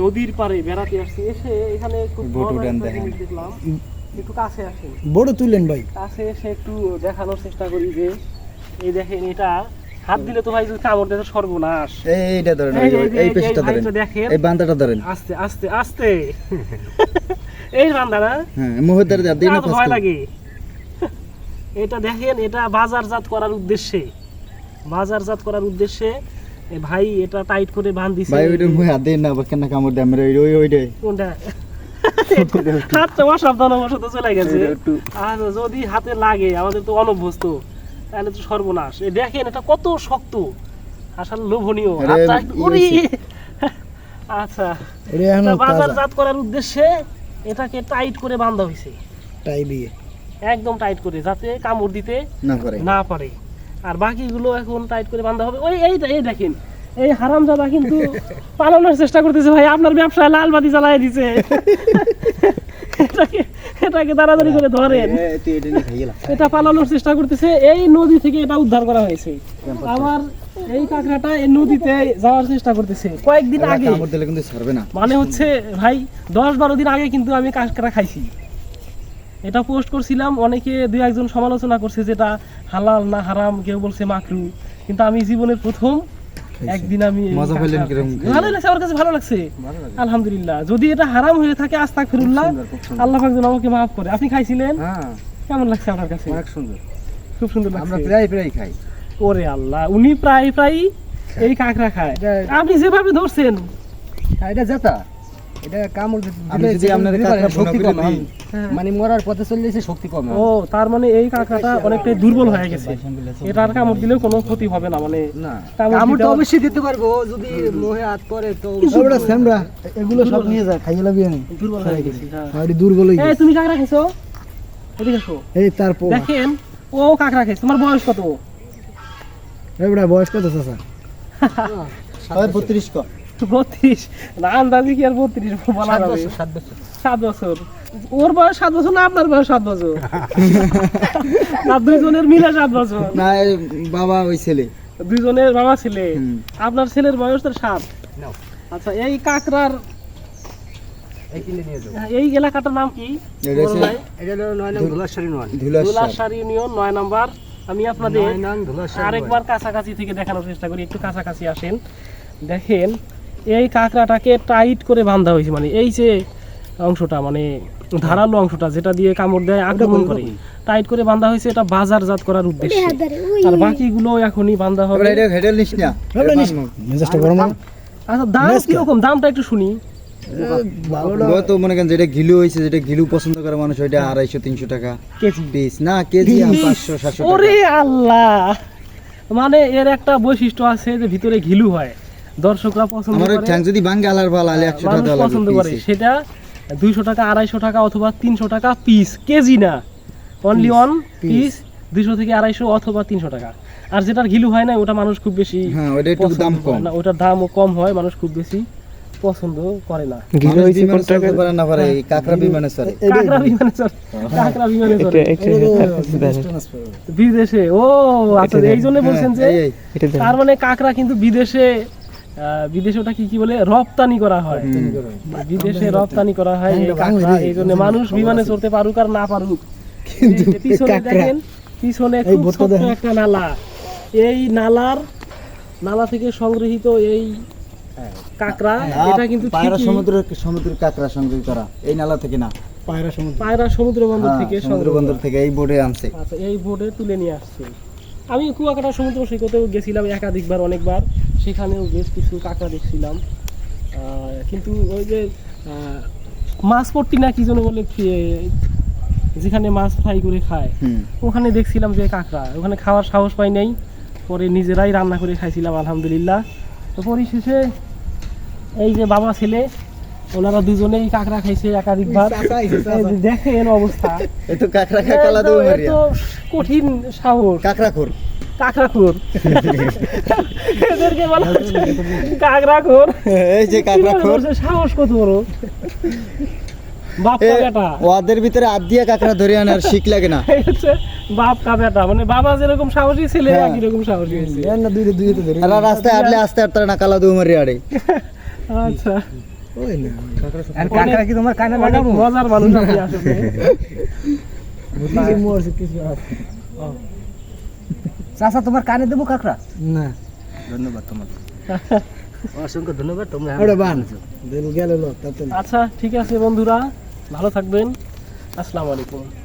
নদীর পাড়ে বেড়াতে আসছি। এসে এখানে একটা দেখলাম। একটু কাছে বড় তুলেন ভাই। কাছে এসে একটু দেখানোর চেষ্টা করি যে এই দেখেন এটা হাত দিলে তো ভাই যদি কামড় দেয় সর্বনাশ। এইটা ধরেন এই পেশটা ধরেন। এই বান্দাটা ধরেন। আস্তে আস্তে আস্তে। এই বান্দা না হ্যাঁ মুহের ধরে দেন দিন আমার ভয় লাগে। এটা দেখেন এটা বাজারজাত করার উদ্দেশ্যে। বাজারজাত করার উদ্দেশ্যে ভাই এটা টাইট করে বাঁধ দিছে ভাই ওইটা হাত দিন না কেন কামড় দেয়? আমরা ওই ওই কোনটা? হাতটা অসাবধানবশত চলে গেছে। আর যদি হাতে লাগে আমাদের তো অনভ্যস্ত তাহলে তো সর্বনাশ। এই দেখেন এটা কত শক্ত। আসলে লোভনীয়। আচ্ছা। বাজারজাত করার উদ্দেশ্যে এটাকে টাইট করে বাঁধা হয়েছে টাই দিয়ে। একদম টাইট করে যাতে কামড় দিতে না করে। না পারে। আর বাকিগুলো এখন টাইট করে বাঁধা হবে। ওই এই এই দেখেন এই হারামজাদা কিন্তু পালানোর চেষ্টা করতেছে ভাই আপনার ব্যবসায় লাল বাতি জ্বালাই দিছে। এটাকে এটাকে তাড়াতাড়ি করে ধরেন। এটা পালানোর চেষ্টা করতেছে এই নদী থেকে এটা উদ্ধার করা হয়েছে। আমার এই কাঁকড়াটা এই নদীতে যাওয়ার চেষ্টা করতেছে। কয়েকদিন আগে। মানে হচ্ছে ভাই দশ বারো দিন আগে কিন্তু আমি কাঁকড়া খাইছি। এটা পোস্ট করছিলাম অনেকে দুই একজন সমালোচনা করছে যেটা হালাল না হারাম কেউ বলছে মাকরু। কিন্তু আমি জীবনের প্রথম একদিন আমি মজা পেলেন কীরকম ভালো লাগছে আমার কাছে ভালো লাগছে। আলহামদুলিল্লাহ। যদি এটা হারাম হয়ে থাকে আস্তাক ফিরুল্লাহ আল্লাহ পাক যেন আমাকে মাফ করে। আপনি খাইছিলেন? হ্যাঁ। কেমন লাগছে আপনার কাছে? অনেক সুন্দর। খুব সুন্দর আমরা প্রায় প্রায় খাই। ওরে আল্লাহ উনি প্রায় প্রায় এই কাঁকড়া খায়। আপনি যেভাবে ধরছেন। এটা জেতা। এটা কামড় আমি যদি আপনার কাঁকড়া শক্তি কম। হ্যাঁ। মানে মরার পথে চলে যাচ্ছে শক্তি কম ও তার মানে এই কাঁকড়াটা অনেকটাই দুর্বল হয়ে গেছে। এটার কামড় দিলেও কোনো ক্ষতি হবে না মানে কামড় তো অবশ্যই দিতে পারব যদি মোহে হাত করে তো ওটা স্যামরা এগুলো সব নিয়ে যা খাইয়ে লাবি আমি দুর্বল হয়ে গেছে হ্যাঁ। বাড়ি দুর্বল হয়ে গেছে। তুমি কাঁকড়া খাইছো এদিকে আসো। এই তারপর দেখেন ও কাঁকড়া খাইছে তোমার বয়স কত? এবড়া বয়স কত চাচা? হয় বত্রিশ ক। বত্রিশ। না আন্দাজি কি আর বত্রিশ বলা যাবে? সাত বছর। ওর বয়স সাত বছর না আপনার বয়স সাত বছর? না দুইজনের মিলে সাত বছর? না এই বাবা ওই ছেলে। দুইজনের বাবা ছেলে? আপনার ছেলের বয়স তো সাত? আচ্ছা এই কাকড়ার এই কিনে নিয়ে যাও। এই এলাকাটার নাম কি? ইউনিয়ন নয় নাম্বার আমি আপনাদের আরেকবার কাছাকাছি থেকে দেখানোর চেষ্টা করি একটু কাছাকাছি আসেন। দেখেন এই কাঁকড়াটাকে টাইট করে বাঁধা হয়েছে মানে এই যে অংশটা মানে ধারালো অংশটা যেটা দিয়ে কামড় দেয় আক্রমণ করে। টাইট করে বাঁধা হয়েছে এটা বাজারজাত করার উদ্দেশ্যে। আর বাকিগুলো এখনই বাঁধা হবে। এটা হেডেল নিস না। এবড়া নিস। মেজাজটা গরম না আচ্ছা দাম কীরকম? দামটা একটু শুনি। ভালোটা মনে করেন যেটা ঘিলু হয়েছে যেটা ঘিলু পছন্দ করে মানুষ ওইটা আড়াইশো তিনশো টাকা। কেজি। পিস। না কেজি পাঁচশো সাতশো ওরে আল্লাহ! মানে এর একটা বৈশিষ্ট্য আছে যে ভিতরে ঘিলু হয়। দর্শকরা পছন্দ আমার ওই ঠ্যাং যদি ভাঙ্গে আলার ভালো আলে একশো টাকা মানুষ পছন্দ করে। সেটা দুইশো টাকা আড়াইশো টাকা অথবা তিনশো টাকা পিস কেজি না। অনলি অন পিস দুইশো থেকে আড়াইশো অথবা তিনশো টাকা। আর যেটার ঘিলু হয় না ওটা মানুষ খুব বেশি হ্যাঁ ওটা একটু দাম কম। না। ওটার দামও কম হয় মানুষ খুব বেশি পছন্দ করে না। পারে না পারে এই কাঁকড়া বিমানে চড়ে। কাঁকড়া বিমানে চড়ে কাঁকড়া বিমানে চড়ে। বিদেশে ও আচ্ছা এই জন্য বলছেন যে হ্যাঁ। তার মানে কাঁকড়া কিন্তু বিদেশে বিদেশে ওটা কি কি বলে? রপ্তানি করা হয়। বিদেশে রপ্তানি করা হয় এই কাঁকড়া। জন্য মানুষ বিমানে চড়তে পারুক আর না পারুক। কিন্তু পিছনে দেখেন পিছনে। একটা নালা। এই নালার নালা থেকে সংগৃহীত এই কাঁকড়া এটা কিন্তু পায়রা সমুদ্র সমুদ্রের কাঁকড়া সংগ্রহ করা এই নালা থেকে না। পায়রা সমুদ্র। পায়রা সমুদ্র বন্দর হ্যাঁ, থেকে সমুদ্র বন্দর থেকে এই বোর্ডে আনছে। আচ্ছা এই বোটে তুলে নিয়ে আসছে। আমি কুয়াকাটা সমুদ্র সৈকতেও গেছিলাম একাধিকবার অনেকবার। সেখানেও বেশ কিছু কাঁকড়া দেখছিলাম। কিন্তু ওই যে মাছ পট্টি না কি যেন বলে যেখানে মাছ ফ্রাই করে খায় ওখানে দেখছিলাম যে কাঁকড়া। ওখানে খাওয়ার সাহস পাই নাই পরে নিজেরাই রান্না করে খাইছিলাম আলহামদুলিল্লাহ। তো পরিশেষে এই যে বাবা ছেলে ওনারা দুজনেই কাঁকড়া খাইছে একাধিকবার। দেখেন অবস্থা। কঠিন সাহস। কাঁকড়া খোর। কাঁকড়া এদেরকে বলা হচ্ছে কাঁকড়া এই যে কাঁকড়া খোর সাহস কত বড়? ওদের ভিতরে হাত দিয়ে কাঁকড়া ধরে আনার শিখ লাগে না। বাপ কা বেটা। মানে বাবা যেরকম সাহসী ছেলে হ্যাঁ। একই রকম সাহসী হয়েছে। না দুইটা দুইটা ধরে। আর রাস্তায় আটলে আস্তে আটতে না কালা দেবো মারি আড়ে। আচ্ছা। ওই না। আর কাকা কি তোমার কানে লাগাবো? মজার মানুষ আপনি আসলে। কিছু মরছে কিছু আছে। চাচা তোমার কানে দেবো কাকড়া না ধন্যবাদ তোমাকে অসংখ্য ধন্যবাদ তোমরা ওটা বান দিল গেল লোক তাতে আচ্ছা ঠিক আছে বন্ধুরা ভালো থাকবেন আসসালামু আলাইকুম